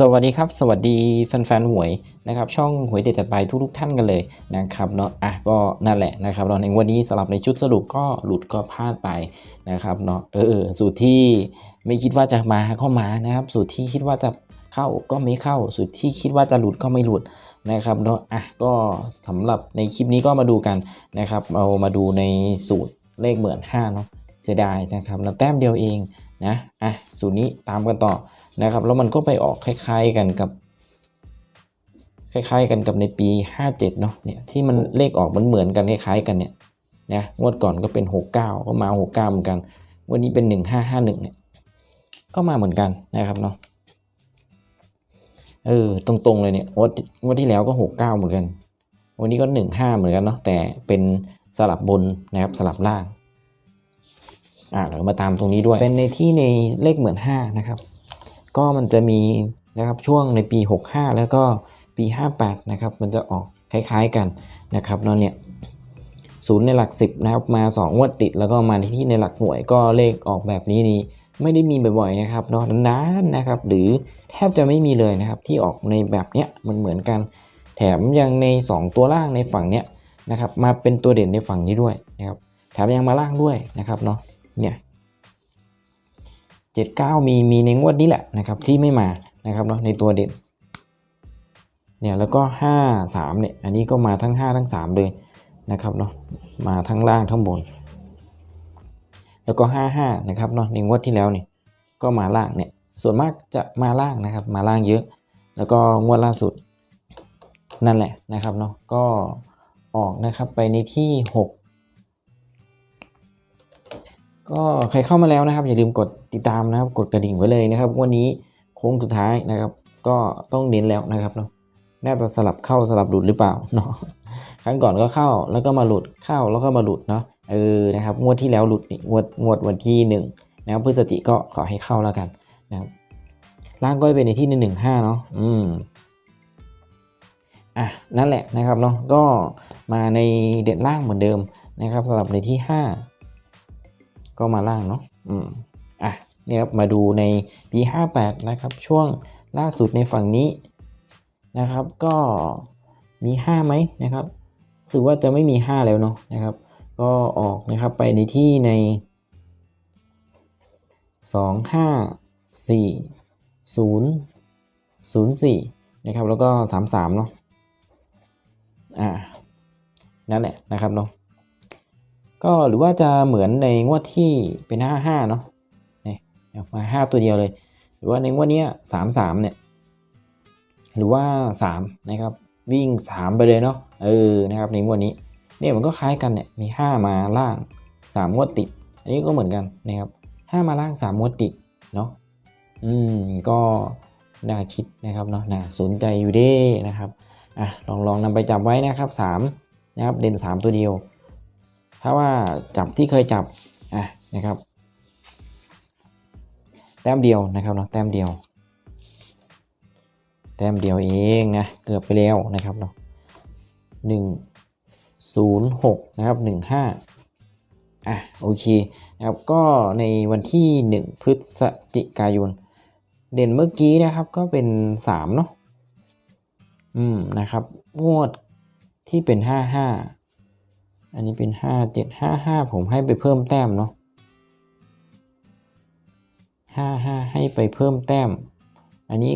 สวัสดีครับ สวัสดีแฟนๆหวยนะครับช่องหวยเด็ดจัดไปทุกๆท่านกันเลยนะครับเนาะอะก็นั่นแหละนะครับเราในวันนี้สลับในชุดสรุปก็หลุดก็พลาดไปนะครับเนาะเออสูตรที่ไม่คิดว่าจะมาก็มานะครับ สูตรที่คิดว่าจะเข้าก็ไม่เข้า สูตรที่คิดว่าจะหลุดก็ไม่หลุดนะครับเนาะอะก็สำหรับในคลิปนี้ก็มาดูกันนะครับ เรามาดูในสูตรเลขเหมือน5เนาะเสียดายนะครับนะแต้มเดียวเอง นะอะสูตรนี้ตามกันต่อนะครับ แล้วมันก็ไปออกคล้าย ๆกันกับ คล้าย ๆ กันกับในปี 57เนาะเนี่ยที่มันเลขออกมันเหมือนกันคล้ายๆกันเนี่ยนะงวดก่อนก็เป็น 69 ก็มา 69 เหมือนกันวันนี้เป็น 1551เนี่ยก็มาเหมือนกันนะครับเนาะเออตรงๆเลยเนี่ยงวดงวดที่แล้วก็ 69 เหมือนกัน วันนี้ก็ 15 เหมือนกันเนาะแต่เป็นสลับบนนะครับสลับล่าง อ่าเรามาตามตรงนี้ด้วย เป็นในที่ในเลขเหมือน5นะครับ ก็มันจะมีนะครับช่วงในปี 65 แล้วก็ปี 58 นะครับ มันจะออกคล้ายๆกันนะครับเนาะเนี่ยศูนย์ในหลัก 10 นะครับ มา 2 งวดติด แล้วก็มาที่ในหลักหน่วยก็เลขออกแบบนี้นี่ไม่ได้มีบ่อยๆนะครับเนาะนานๆนะครับ หรือแทบจะไม่มีเลยนะครับ ที่ออกในแบบเนี้ยมันเหมือนกัน แถมยังใน 2 ตัวล่างในฝั่งเนี้ยนะครับ มาเป็นตัวเด่นในฝั่งนี้ด้วยนะครับ แถมยังมาล่างด้วยนะครับเนาะ เนี่ยเจ็ดเก้ามีมีในงวดนี้แหละนะครับที่ไม่มานะครับเนาะในตัวเด่นเนี่ยแล้วก็ห้าสามเนี่ยอันนี้ก็มาทั้งห้าทั้งสามเลยนะครับเนาะมาทั้งล่างทั้งบน แล้วก็ห้าห้านะครับเนาะในงวดที่แล้วเนี่ยก็มาล่างเนี่ยส่วนมากจะมาล่างนะครับมาล่างเยอะ แล้วก็งวดล่าสุดนั่นแหละนะครับเนาะก็ออกนะครับไปในที่ห ก็ใครเข้ามาแล้วนะครับ อย่าลืมกดติดตามนะครับ กดกระดิ่งไว้เลยนะครับ วันนี้โค้งสุดท้ายนะครับ ก็ต้องเน้นแล้วนะครับเนาะน่าจะสลับเข้าสลับหลุดหรือเปล่าเนาะครั้งก่อนก็เข้าแล้วก็มาหลุดเข้าแล้วก็มาหลุดเนาะเออนะครับงวดที่แล้วหลุดนี่งวดงวดวันที่หนึ่งนะครับพฤศจิก็ขอให้เข้าแล้วกันนะครับล่างก็เป็นในที่หนึ่งหนึ่งห้าเนาะอืมอะนั่นแหละนะครับเนาะก็มาในเด็ดล่างเหมือนเดิมนะครับสำหรับในที่ห้า ก็มาล่างเนาะอืมอะเนี่ยครับมาดูในปี 58 นะครับ ช่วงล่าสุดในฝั่งนี้นะครับ ก็มี 5 ไหมนะครับถือว่าจะไม่มี 5 แล้วเนาะนะครับ ก็ออกนะครับไปในที่ใน 2 5 4 0 0 4 นะครับ แล้วก็ 3 3 เนาะอ่านั่นแหละนะครับเนาะ ก็หรือว่าจะเหมือนในงวดที่เป็นห้าห้าเนาะเนี่ยมาห้าตัวเดียวเลย หรือว่าในงวดนี้สามสามเนี่ย หรือว่าสามนะครับ วิ่งสามไปเลยเนาะเออนะครับในงวดนี้เนี่ยมันก็คล้ายกันเนี่ยมีห้ามาล่างสามงวดติด อันนี้ก็เหมือนกันนะครับห้ามาล่างสามงวดติดเนาะอืมก็น่าคิดนะครับเนาะน่าสนใจอยู่ด้นะครับอะลองลองนำไปจับไว้นะครับสามนะครับเด่นสามตัวเดียว ถ้าว่าจับที่เคยจับอะนะครับ แต้มเดียวนะครับเนาะแต้มเดียว แต้มเดียวเองนะเกือบไปแล้วนะครับเนาะหนึ่งศูนย์หกนะครับหนึ่งห้าอะโอเคนะครับก็ในวันที่หนึ่งพฤศจิกายน เด่นเมื่อกี้นะครับก็เป็นสามเนาะอืมนะครับงวดที่เป็นห้าห้า อันนี้เป็นห้าเจ็ดห้าห้าผมให้ไปเพิ่มแต้มเนาะห้าห้าให้ไปเพิ่มแต้ม อันนี้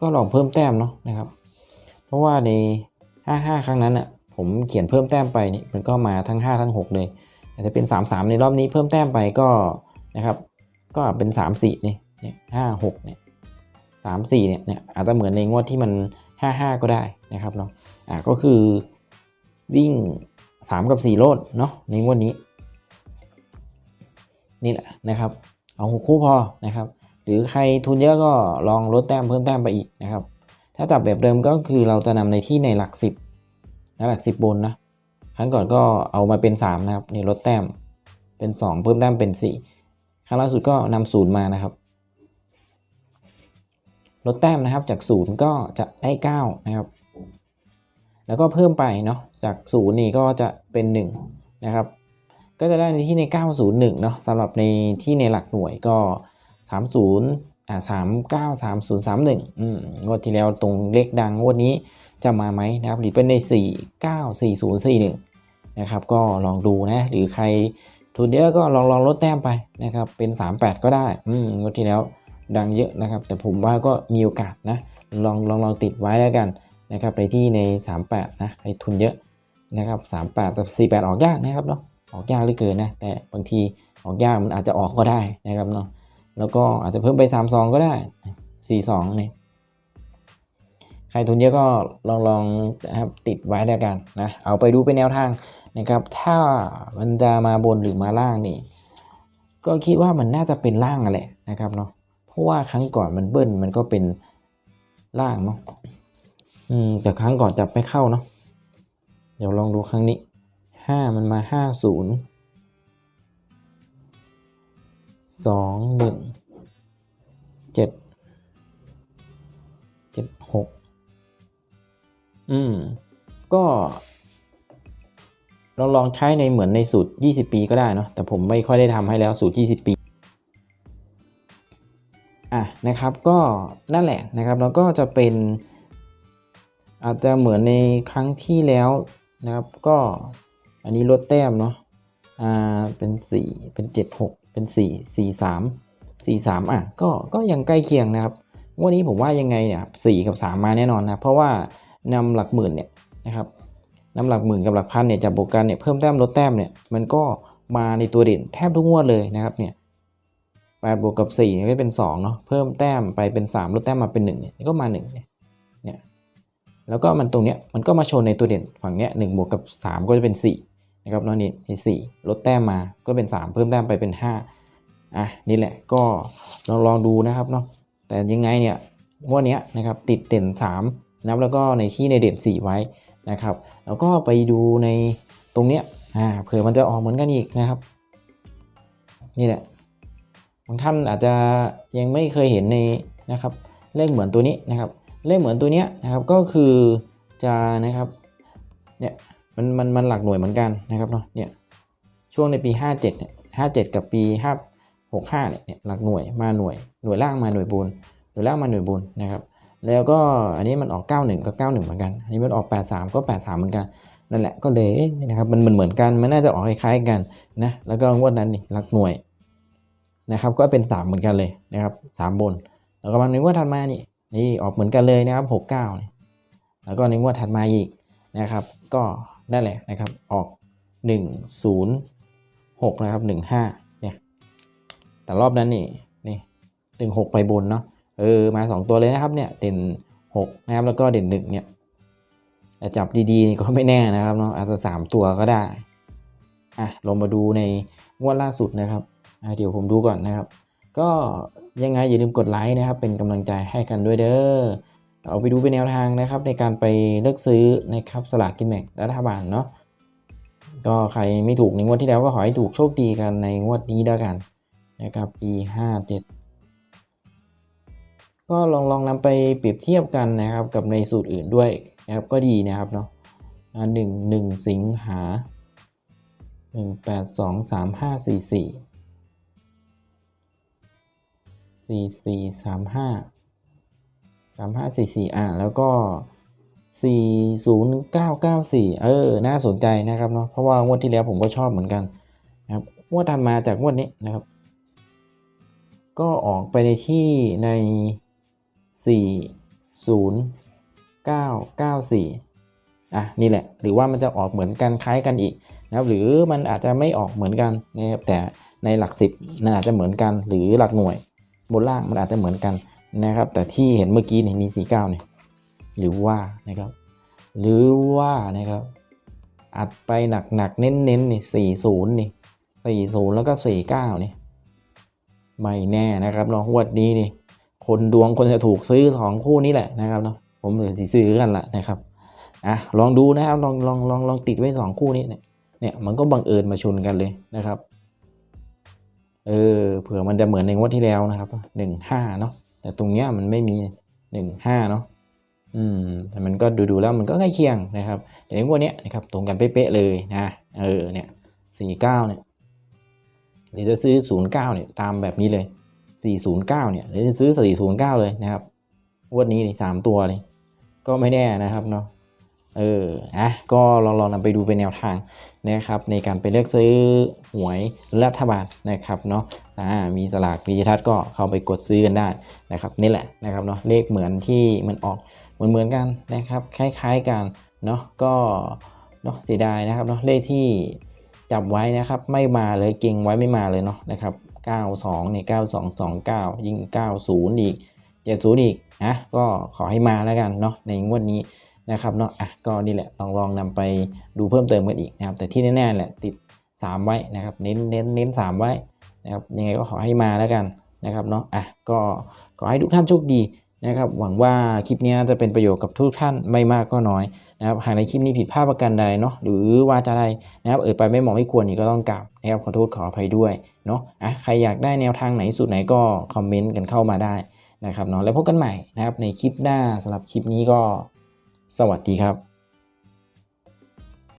ก็ลองเพิ่มแต้มเนาะนะครับ เพราะว่าในห้าห้าครั้งนั้นอะผมเขียนเพิ่มแต้มไปนี่มันก็มาทั้งห้าทั้งหกเลยอาจจะเป็นสามสามในรอบนี้เพิ่มแต้มไปก็นะครับ ก็เป็นสามสี่นี่เนี่ยห้าหกเนี่ยสามสี่เนี่ยเนี่ยอาจจะเหมือนในงวดที่มันห้าห้าก็ได้นะครับเนาะอ่าก็คือวิ่ง สามกับสี่โลดเนาะในงวดนี้ นี่แหละนะครับ เอาหกคู่พอนะครับ หรือใครทุนเยอะก็ลองลดแต้มเพิ่มแต้มไปอีกนะครับ ถ้าจับแบบเดิมก็คือเราจะนำในที่ในหลักสิบนะหลักสิบบนนะครั้งก่อนก็เอามาเป็นสามนะครับนี่ลดแต้มเป็นสองเพิ่มแต้มเป็นสี่ครั้งล่าสุดก็นำศูนย์มานะครับ ลดแต้มนะครับจากศูนย์ก็จะได้เก้านะครับ แล้วก็เพิ่มไปเนาะจากศูนย์นี่ก็จะเป็นหนึ่งนะครับ ก็จะได้ในที่ใน 901เนาะสำหรับในที่ในหลักหน่วยก็ 30อ่าสามเก้าสามศูนย์สามหนึ่งอืมงวดที่แล้วตรงเลขดังงวดนี้จะมาไหมนะครับหรือเป็นในสี่เก้าสี่ศูนย์สี่หนึ่งนะครับก็ลองดูนะหรือใครทุนเยอะก็ลองลองลดแต้มไปนะครับเป็นสามแปดก็ได้อืมงวดที่แล้วดังเยอะนะครับ แต่ผมว่าก็มีโอกาสนะลองลองลองติดไว้แล้วกัน นะครับในที่ใน 38นะใครทุนเยอะนะครับ38แต่48 ออกยากนะครับเนาะออกยากเหลือเกินนะแต่บางทีออกยากมันอาจจะออกก็ได้นะครับเนาะแล้วก็อาจจะเพิ่มไป 32 ก็ได้ 42นี่ใครทุนเยอะก็ลองลองนะครับติดไว้แล้วกันนะเอาไปดูเป็นแนวทางนะครับ ถ้ามันจะมาบนหรือมาล่างนี่ก็คิดว่ามันน่าจะเป็นล่างแหละนะครับเนาะเพราะว่าครั้งก่อนมันเบิ้ลมันก็เป็นล่างเนาะ อืมแต่ครั้งก่อนจับไม่เข้าเนาะเดี๋ยวลองดูครั้งนี้ห้ามันมาห้าศูนย์สองหนึ่งเจ็ดเจ็ดหกอืม ก็ลองลองใช้ในเหมือนในสูตร 20 ปีก็ได้เนาะแต่ผมไม่ค่อยได้ทำให้แล้วสูตร 20 ปีอะนะครับก็นั่นแหละนะครับแล้วก็จะเป็น อาจจะเหมือนในครั้งที่แล้วนะครับก็อันนี้ลดแต้มเนาะอ่าเป็น 4 เป็น 7 6 เป็น 4 4 3 4 3อะก็ก็ยังใกล้เคียงนะครับงวันนี้ผมว่ายังไงเนี่ย4กับ 3 มาแน่นอนนะเพราะว่านำหลักหมื่นเนี่ยนะครับนำหลักหมื่นกับหลักพันเนี่ยจับบวกกันเนี่ยเพิ่มแต้มลดแต้มเนี่ยมันก็มาในตัวเด่นแทบทุกงวดเลยนะครับเนี่ยแปดบวกกับสี่ก็เป็นสองเนาะเพิ่มแต้มไปเป็นสามลดแต้มมาเป็นหนึ่งเนี่ยก็มาหนึ่งเนี่ย แล้วก็มันตรงเนี้ยมันก็มาชนในตัวเด่นฝั่งเนี้ยหนึ่งบวกกับสามก็จะเป็นสี่นะครับเนาะนี่นี่สี่ลดแต้มมาก็เป็นสามเพิ่มแต้มไปเป็นห้าอะนี่แหละก็ลองลองดูนะครับเนาะแต่ยังไงเนี่ยงวันเนี้ยนะครับติดเด่นสามนะครับแล้วก็ในที่ในเด่นสี่ไว้นะครับ แล้วก็ไปดูในตรงเนี้ยอ่าเผื่อมันจะออกเหมือนกันอีกนะครับ นี่แหละบางท่านอาจจะยังไม่เคยเห็นในนะครับเลขเหมือนตัวนี้นะครับ เลขเหมือนตัวเนี้ยนะครับก็คือจะนะครับเนี่ยมันมันมันหลักหน่วยเหมือนกันนะครับเนาะเนี่ยช่วงในปี 57เนี่ย57 กับปี5 65เนี่ยเนี่ยหลักหน่วยมาหน่วยหน่วยล่างมาหน่วยบนหน่วยล่างมาหน่วยบนนะครับแล้วก็อันนี้มันออก 91 ก็ 91 เหมือนกัน อันนี้มันออก 83 ก็ 83 เหมือนกัน นั่นแหละก็เลยนะครับมันเหมือนเหมือนกันมันน่าจะออกคล้ายๆกันนะแล้วก็งวดนั้นนี่หลักหน่วยนะครับก็เป็น 3 เหมือนกันเลยนะครับ 3 บน แล้วก็มาในงวดถัดมานี่ นี่ออกเหมือนกันเลยนะครับ69นี่แล้วก็ในงวดถัดมาอีกนะครับ ก็นั่นแหละนะครับออก106นะครับ15เนี่ยแต่รอบนั้นนี่นี่16ไปบนเนาะเออมา2ตัวเลยนะครับเนี่ยเด่น6นะครับแล้วก็เด่น1เนี่ยแต่จับดีๆก็ไม่แน่นะครับเนาะอาจจะ3ตัวก็ได้อะลงมาดูในงวดล่าสุดนะครับอะเดี๋ยวผมดูก่อนนะครับ ก็ยังไงอย่าลืมกดไลค์นะครับ เป็นกำลังใจให้กันด้วยเด้อเอาไปดูเป็นแนวทางนะครับ ในการไปเลือกซื้อนะครับสลากกินแบ่งรัฐบาลเนาะก็ใครไม่ถูกในงวดที่แล้วก็ขอให้ถูกโชคดีกันในงวดนี้ด้วยกันนะครับปี 57 ก็ลองลองนำไปเปรียบเทียบกันนะครับกับในสูตรอื่นด้วยนะครับก็ดีนะครับเนาะหนึ่งหนึ่งสิงหาหนึ่งแปดสองสามห้าสี่สี่ สี่สี่สามห้าสามห้าสี่สี่อ่าแล้วก็สี่ศูนย์เก้าเก้าสี่เออ น่าสนใจนะครับเนาะเพราะว่างวดที่แล้วผมก็ชอบเหมือนกันนะครับงวดถัดมาจากงวดนี้นะครับ ก็ออกไปในที่ในสี่ศูนย์เก้าเก้าสี่อะนี่แหละ หรือว่ามันจะออกเหมือนกันคล้ายกันอีกนะครับหรือมันอาจจะไม่ออกเหมือนกันนะครับแต่ในหลักสิบมันอาจจะเหมือนกันหรือหลักหน่วย บนล่างมันอาจจะเหมือนกันนะครับ แต่ที่เห็นเมื่อกี้เนี่ยมี 49เนี่ยหรือว่านะครับ หรือว่านะครับ อัดไปหนักๆเน้นๆนี่40นี่40แล้วก็49นี่ไม่แน่นะครับเนาะวดนี้นี่ คนดวงคนจะถูกซื้อสองคู่นี้แหละนะครับเนาะผมเหลือสีซื้อกันละนะครับอะลองดูนะครับลองลองลองลองติดไว้สองคู่นี้เนี่ยเนี่ยมันก็บังเอิญมาชนกันเลยนะครับ เออเผื่อมันจะเหมือนในงวดที่แล้วนะครับหนึ่งห้าเนาะแต่ตรงเนี้ยมันไม่มีหนึ่งห้าเนาะอืมแต่มันก็ดูดูๆแล้วมันก็ใกล้เคียงนะครับแต่ในงวดเนี้ยนะครับตรงกันเป๊ะๆเลยนะเออเนี่ยสี่เก้าเนี่ยหรือจะซื้อศูนย์เก้าเนี่ยตามแบบนี้เลย 409 เนี่ยหรือจะซื้อ 409 เลยนะครับงวดนี้นี่สามตัวเลยก็ไม่แน่นะครับเนาะเอออะก็ลองลองนำไปดูเป็นแนวทาง นะครับในการไปเลือกซื้อหวยรัฐบาลนะครับเนาะมีสลากดิจิทัลก็เข้าไปกดซื้อกันได้นะครับนี่แหละนะครับเนาะเลขเหมือนที่มันออกเหมือนเหมือนๆกันนะครับคล้ายๆกันเนาะก็เนาะเสียดายนะครับเนาะเลขที่จับไว้นะครับไม่มาเลยเก่งไว้ไม่มาเลยเนาะนะครับ 92เนี่ย9229 ยิ่ง 90 อีก 70 อีกนะก็ขอให้มาแล้วกันเนาะในงวดนี้ นะครับเนาะอะก็นี่แหละลองลองนำไปดูเพิ่มเติมกันอีกนะครับ แต่ที่แน่ๆแหละติด 3 ไว้นะครับ เน้นเน้นเน้น3ไว้นะครับยังไงก็ขอให้มาแล้วกันนะครับเนาะอะก็ขอให้ทุกท่านโชคดีนะครับ หวังว่าคลิปนี้จะเป็นประโยชน์กับทุกท่านไม่มากก็น้อยนะครับหากในคลิปนี้ผิดพลาดประการใดเนาะหรือว่าจะใดนะครับ เออไปไม่เหมาะไม่ควรนี่ก็ต้องกราบนะครับขอโทษขออภัยด้วยเนาะอะใครอยากได้แนวทางไหนสูตรไหนก็คอมเมนต์กันเข้ามาได้นะครับเนาะแล้วพบกันใหม่นะครับในคลิปหน้าสำหรับคลิปนี้ก็ สวัสดีครับ